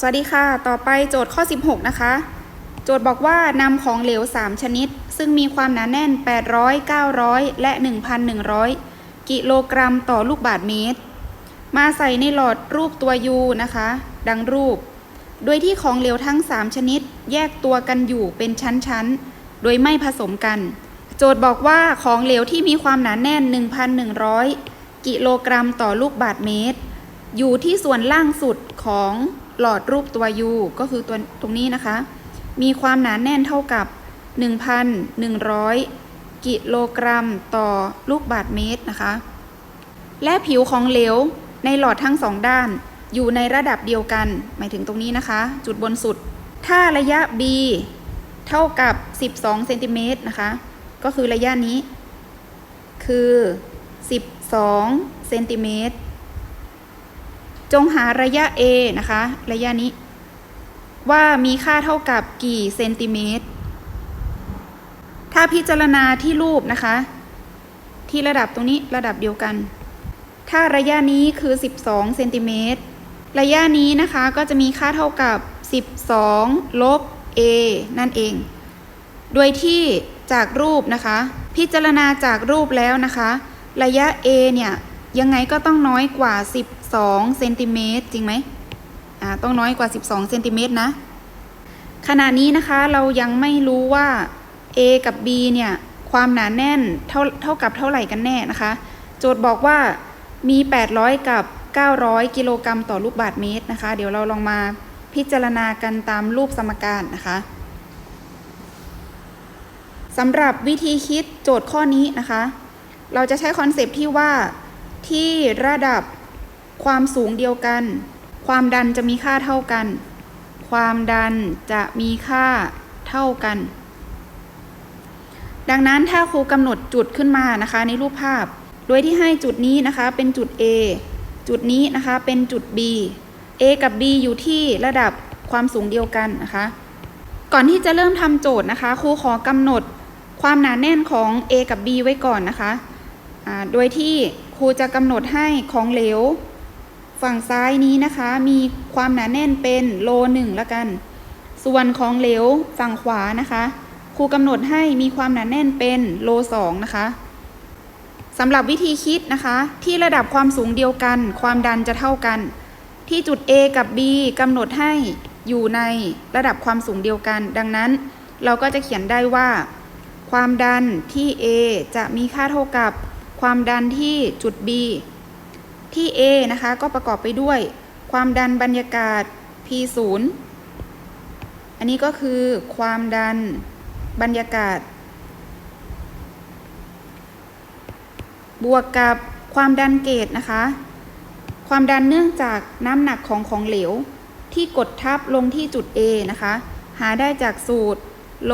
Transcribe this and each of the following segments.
สวัสดีค่ะ ต่อไปโจทย์ข้อ 16 นะคะ โจทย์บอกว่านำของเหลว 3 ชนิด ซึ่งมีความหนาแน่น 800 900 และ 1,100 กิโลกรัมต่อลูกบาศก์เมตร มาใส่ในหลอดรูปตัว U นะคะ ดังรูป โดยที่ของเหลวทั้ง 3 ชนิด แยกตัวกันอยู่เป็นชั้น ๆ โดยไม่ผสมกัน โจทย์บอกว่าของเหลวที่มีความหนาแน่น 1,100 กิโลกรัมต่อลูกบาศก์เมตร อยู่ที่ส่วนล่างสุดของ หลอดรูปตัว U ก็คือตัวตรงนี้นะคะ มีความหนาแน่นเท่ากับ 1,100 กิโลกรัมต่อลูกบาศก์เมตรนะคะ และผิวของเหลวในหลอดทั้งสองด้าน อยู่ในระดับเดียวกัน หมายถึงตรงนี้นะคะ จุดบนสุด ถ้าระยะ b เท่ากับ 12 เซนติเมตรนะคะ ก็คือระยะนี้ คือ 12 เซนติเมตร จงหาระยะ a นะคะ ระยะนี้ ว่ามีค่าเท่ากับกี่เซนติเมตร ถ้าพิจารณาที่รูปนะคะ ที่ระดับตรงนี้ระดับเดียวกัน ถ้าระยะนี้คือ 12เซนติเมตรระยะนี้นะคะก็จะมีค่าเท่ากับ 12 ลบ a นั่นเอง โดยที่จากรูปนะคะ พิจารณาจากรูปแล้วนะคะ ระยะ a เนี่ยยังไงก็ต้องน้อยกว่า 12เซนติเมตรจริงไหมอ่าต้องน้อยกว่า 12เซนติเมตรนะ ขณะนี้นะคะเรายังไม่รู้ว่า a กับ b เนี่ยความหนาแน่นเท่าเท่ากับเท่าไหร่กันแน่นะคะ โจทย์บอกว่ามี 800 กับ 900 กิโลกรัมต่อลูกบาศก์เมตรนะคะ เดี๋ยวเราลองมาพิจารณากันตามรูปสมการนะคะสำหรับวิธีคิดโจทย์ข้อนี้นะคะ เราจะใช้คอนเซปที่ว่าที่ระดับ ความสูงเดียวกัน ความดันจะมีค่าเท่ากัน ความดันจะมีค่าเท่ากัน ดังนั้นถ้าครูกำหนดจุดขึ้นมานะคะในรูปภาพ โดยที่ให้จุดนี้นะคะเป็นจุด A จุดนี้นะคะเป็นจุด B A กับ B อยู่ที่ระดับความสูงเดียวกันนะคะ ก่อนที่จะเริ่มทำโจทย์นะคะครูขอกำหนดความหนาแน่นของ A กับ B ไว้ก่อนนะคะ โดยที่ครูจะกำหนดให้ของเหลว ฝั่งซ้ายนี้นะคะมีความหนาแน่นเป็นโลหนึ่งละกัน ส่วนของเหลวฝั่งขวานะคะครูกำหนดให้มีความหนาแน่นเป็นโลสองนะคะสำหรับวิธีคิดนะคะ ที่ระดับความสูงเดียวกัน ความดันจะเท่ากัน ที่จุด A กับ B กำหนดให้อยู่ในระดับความสูงเดียวกัน ดังนั้น เราก็จะเขียนได้ว่า ความดันที่ A จะมีค่าเท่ากับ ความดันที่จุด B ที่ A นะคะก็ประกอบไปด้วยความดันบรรยากาศ P0 อันนี้ก็คือความดันบรรยากาศ บวกกับความดันเกตนะคะ ความดันเนื่องจากน้ำหนักของของเหลว ที่กดทับลงที่จุด A นะคะ หาได้จากสูตรโล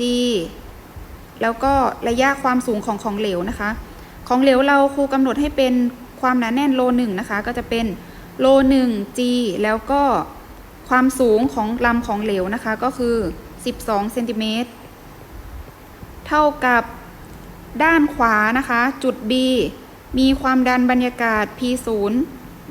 G แล้วก็ระยะความสูงของของเหลวนะคะ ของเหลวเราครูกำหนดให้เป็น ความหนาแน่นโลหนึ่งนะคะ ก็จะเป็นโลหนึ่ง G แล้วก็ความสูงของลำของเหลวนะคะ ก็คือ 12เซนติเมตรเท่ากับด้านขวานะคะ จุด B มีความดันบรรยากาศ P0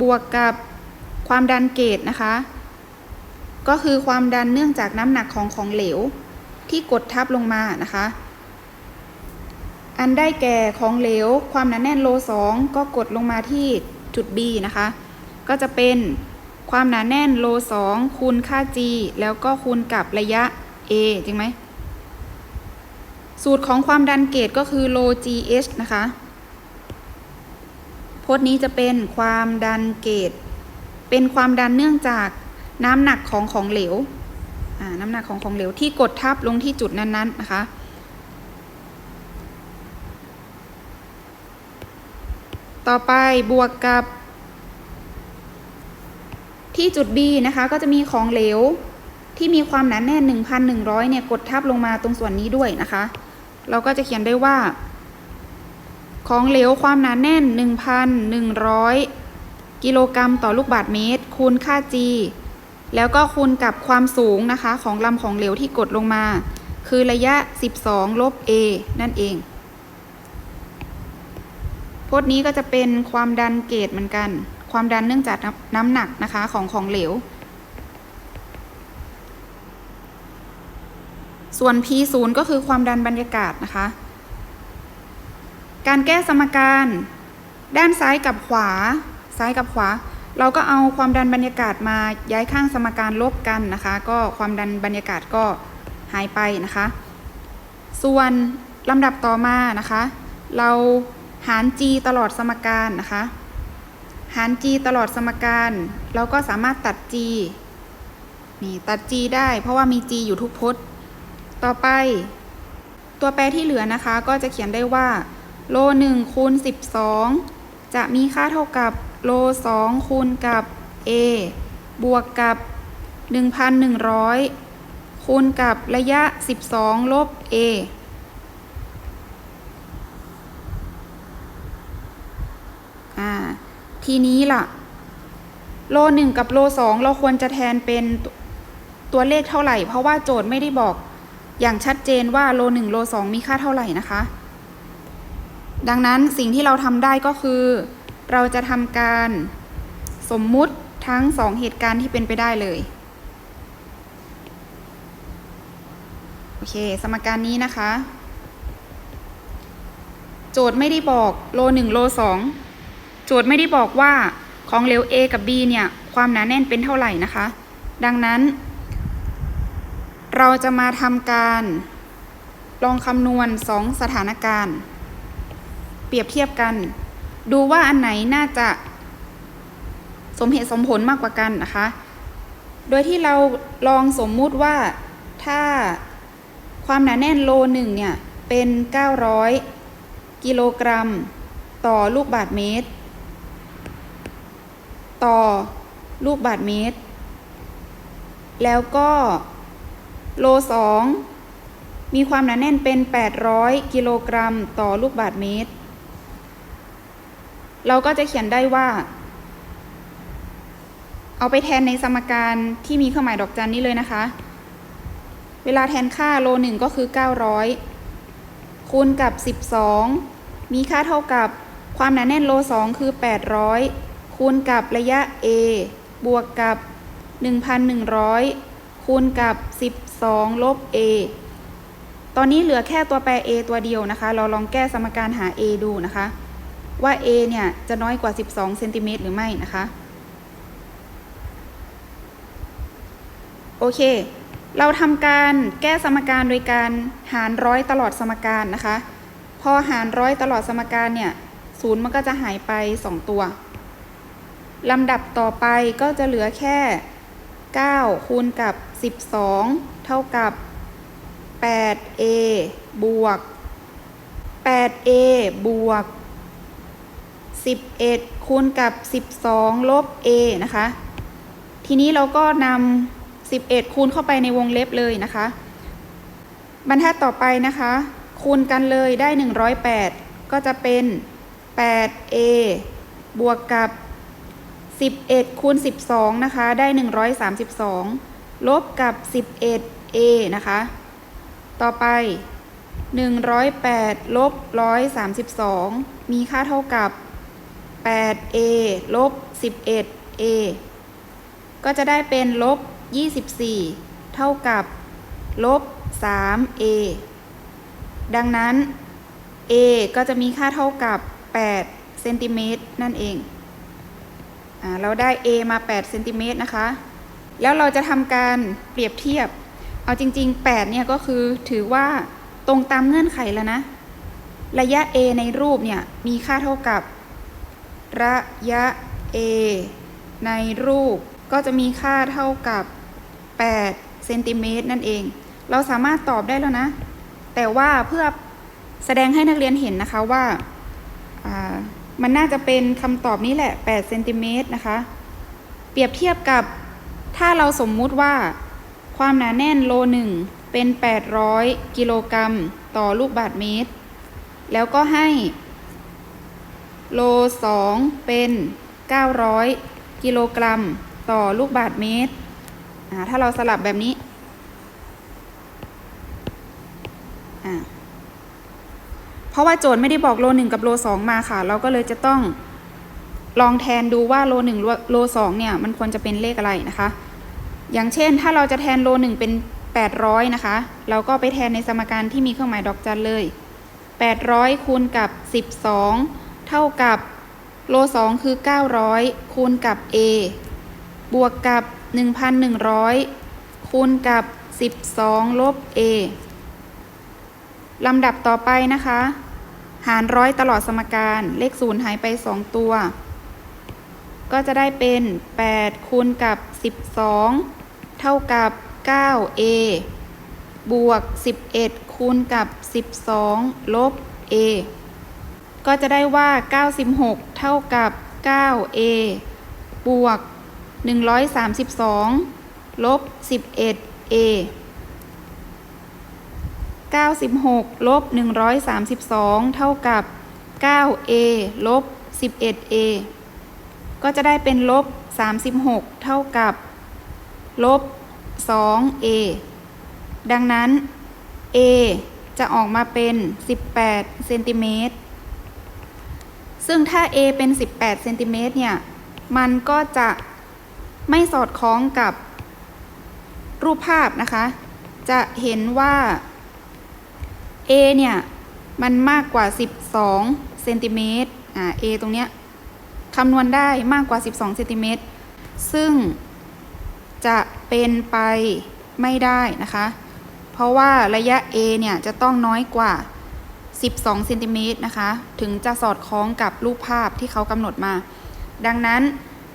บวกกับความดันเกตนะคะ ก็คือความดันเนื่องจากน้ำหนักของของเหลว ที่กดทับลงมานะคะ อันได้แก่ของเหลว ความหนาแน่นโล 2 ก็กดลงมาที่จุด B นะคะ ก็จะเป็นความหนาแน่นโล 2 คูณค่า G แล้วก็คูณกับระยะ A จริงไหม สูตรของความดันเกตก็คือโล GH นะคะพจน์นี้จะเป็นความดันเกตเป็นความดันเนื่องจากน้ำหนักของของเหลวน้ำหนักของของเหลวที่กดทับลงที่จุดนั้นๆนะคะ ต่อไปบวกกับ ที่จุด B นะคะ ก็จะมีของเหลวที่มีความหนาแน่น 1,100 เนี่ย กดทับลงมาตรงส่วนนี้ด้วยนะคะ เราก็จะเขียนได้ว่า ของเหลวความหนาแน่น 1,100 กิโลกรัมต่อลูกบาศก์เมตร คูณค่า G แล้วก็คูณกับความสูงนะคะ ของลำของเหลวที่กดลงมา คือระยะ 12 ลบ A นั่นเอง พจน์นี้ก็จะเป็นความดันเกตเหมือนกัน ความดันเนื่องจากน้ำหนักนะคะของของเหลว ส่วน p ์ก็คือความดันบรรยากาศนะคะ การแก้สมการ ด้านซ้ายกับขวา ซ้ายกับขวา เราก็เอาความดันบรรยากาศมาย้ายข้างสมการลบกันนะคะ ก็ความดันบรรยากาศก็หายไปนะคะ ส่วนลำดับต่อมานะคะ เรา หาร g ตลอดสมการนะคะ หาร g ตลอดสมการ เราก็สามารถตัด g นี่ตัด g ได้เพราะว่ามี g อยู่ทุกพจน์ ต่อไป ตัวแปรที่เหลือนะคะ ก็จะเขียนได้ว่าโล1คูณ12 จะมีค่าเท่ากับโล2คูณกับ a บวกกับ 1,100 คูณกับระยะ 12 ลบ a อ่า ทีนี้ล่ะ โลหนึ่งกับโลสองเราควรจะแทนเป็นตัวตัวเลขเท่าไหร่ เพราะว่าโจทย์ไม่ได้บอกอย่างชัดเจนว่าโลหนึ่งโลสองมีค่าเท่าไหร่นะคะ ดังนั้นสิ่งที่เราทำได้ก็คือ เราจะทำการสมมุติทั้งสองเหตุการณ์ที่เป็นไปได้เลยโอเค สมการนี้นะคะ โจทย์ไม่ได้บอกโลหนึ่งโลสอง โจทย์ไม่ได้บอกว่าของเหลว A กับ B เนี่ย ความหนาแน่นเป็นเท่าไหร่นะคะ ดังนั้น เราจะมาทำการลองคำนวณ 2 สถานการณ์ เปรียบเทียบกัน ดูว่าอันไหนน่าจะสมเหตุสมผลมากกว่ากันนะคะ โดยที่เราลองสมมุติว่าถ้าความหนาแน่นโลหนึ่งเนี่ย เป็น 900 กิโลกรัม ต่อลูกบาศก์เมตร ต่อลูกบาศก์เมตร แล้วก็โลสองมีความหนาแน่นเป็น 800 กิโลกรัมต่อลูกบาศก์เมตร เราก็จะเขียนได้ว่า เอาไปแทนในสมการที่มีเครื่องหมายดอกจันนี้เลยนะคะ เวลาแทนค่าโลหนึ่งก็คือ 900 คูณกับ 12 มีค่าเท่ากับความหนาแน่นโล2คือ 800 คูณกับระยะ a บวกกับ 1,100 คูณกับ 12 ลบ a ตอนนี้เหลือแค่ตัวแปร a ตัวเดียวนะคะ เราลองแก้สมการหา a ดูนะคะ ว่า a เนี่ย จะน้อยกว่า 12เซนติเมตรหรือไม่นะคะ โอเค เราทำการแก้สมการโดยการหารร้อยตลอดสมการนะคะ พอหารร้อยตลอดสมการเนี่ยศูนย์มันก็จะหายไป 2 ตัว ลำดับต่อไปก็จะเหลือแค่ 9 คูณกับ 12 เท่ากับ 8a บวก 8a บวก 11 คูณกับ 12 ลบ a นะคะ ทีนี้เราก็นำ 11 คูณเข้าไปในวงเล็บเลยนะคะ บรรทัดต่อไปนะคะ คูณกันเลยได้ 108 ก็จะเป็น 8a บวกกับ 11คูณ12 นะคะ ได้ 132 ลบกับ 11a นะคะ ต่อไป 108ลบ132 มีค่าเท่ากับ 8a ลบ 11a ก็จะได้เป็นลบ 24 เท่ากับ ลบ 3a ดังนั้น a ก็จะมีค่าเท่ากับ 8 เซนติเมตรนั่นเอง เราได้ a มา8เซนติเมตรนะคะ แล้วเราจะทำการเปรียบเทียบ เอาจริง ๆ 8 เนี่ยก็คือถือว่าตรงตามเงื่อนไขแล้วนะ ระยะ a ในรูปเนี่ยมีค่าเท่ากับ ระยะ a ในรูปก็จะมีค่าเท่ากับ8เซนติเมตรนั่นเอง เราสามารถตอบได้แล้วนะ แต่ว่าเพื่อแสดงให้นักเรียนเห็นนะคะว่าอ่า มันน่าจะเป็นคำตอบนี้แหละ8เซนติเมตรนะคะ เปรียบเทียบกับถ้าเราสมมุติว่า ความหนาแน่นโลหนึ่งเป็น 800 กิโลกรัมต่อลูกบาศก์เมตร แล้วก็ให้โล2เป็น 900 กิโลกรัมต่อลูกบาศก์เมตร ถ้าเราสลับแบบนี้อ่า ราะว่าโจทย์ไม่ได้บอกโลหนึ่งกับโลสองมาค่ะ เราก็เลยจะต้องลองแทนดูว่าโลหนึ่งโลสองเนี่ยมันควรจะเป็นเลขอะไรนะคะ อย่างเช่นถ้าเราจะแทนโลหนึ่งเป็น 800 นะคะ เราก็ไปแทนในสมการที่มีเครื่องหมายดอกจันเลย 800 คูณกับ 12 เท่ากับโล2คือ 900 คูณกับ a บวกกับ 1,100 คูณกับ 12 ลบ a ลำดับต่อไปนะคะ หารร้อยตลอดสมการเลขศูนย์หายไป 2 ตัว ก็จะได้เป็น 8 คูณกับ 12 เท่ากับ 9a บวก 11 คูณกับ 12 ลบ a ก็จะได้ว่า 96 เท่ากับ 9a บวก 132 ลบ 11a 96ลบ132 เท่ากับ 9a ลบ 11a ก็จะได้เป็นลบ 36 เท่ากับ ลบ 2a ดังนั้น a จะออกมาเป็น 18เซนติเมตร ซึ่งถ้า a เป็น 18เซนติเมตรเนี่ย มันก็จะไม่สอดคล้องกับรูปภาพนะคะ จะเห็นว่า a เนี่ย มันมากกว่า 12เซนติเมตรอ่า a ตรงเนี้ยคำนวณได้มากกว่า 12เซนติเมตรซึ่งจะเป็นไปไม่ได้นะคะ เพราะว่าระยะ a เนี่ย จะต้องน้อยกว่า 12เซนติเมตรนะคะ ถึงจะสอดคล้องกับรูปภาพที่เขากำหนดมา ดังนั้น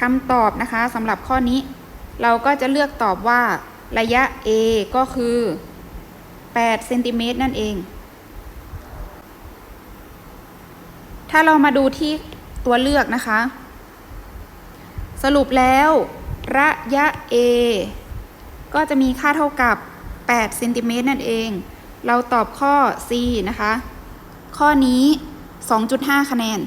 คำตอบนะคะสำหรับข้อนี้ เราก็จะเลือกตอบว่าระยะ a ก็คือ8เซนติเมตรนั่นเอง ถ้าเรามาดูที่ตัวเลือกนะคะ สรุปแล้ว ระยะ a ก็จะมีค่าเท่ากับ8เซนติเมตรนั่นเอง เราตอบข้อ C นะคะ ข้อนี้ 2.5 คะแนน